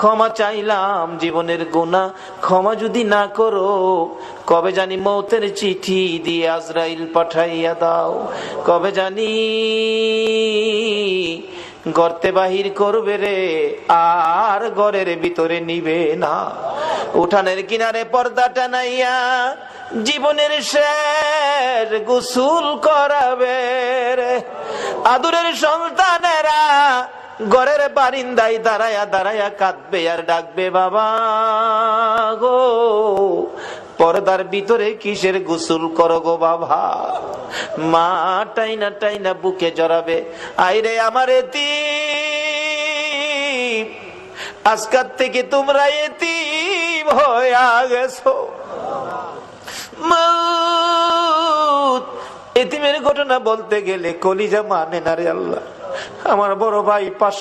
ক্ষমা চাইলাম, জীবনের গুণা ক্ষমা যদি না করো, কবে জানি মৌতের চিঠি দিয়ে আজরাইল পাঠাইয়া দাও। কবে জানি গর্তে বাহির করবে রে, আর ঘরের ভিতরে নিবে না। উঠানের কিনারে পর্দা টানাইয়া জীবনের শেষ গোসুল করাবে আদুরের সন্তানেরা ঘরের বারিন্দায় দাঁড়ায়া দাঁড়ায়া কাঁদবে আর ডাকবে, বাবা গো, পর্দার ভিতরে কিসের গোসল করো গো বাবা? মা টাইনা টাইনা বুকে জড়াবে, আইরে আমার এতি আজকার থেকে তোমরা এতিম হয়ে গেছো। এতিমের ঘটনা বলতে গেলে কলিজা মানে না রে আল্লাহ। আমার বড় ভাই পাশ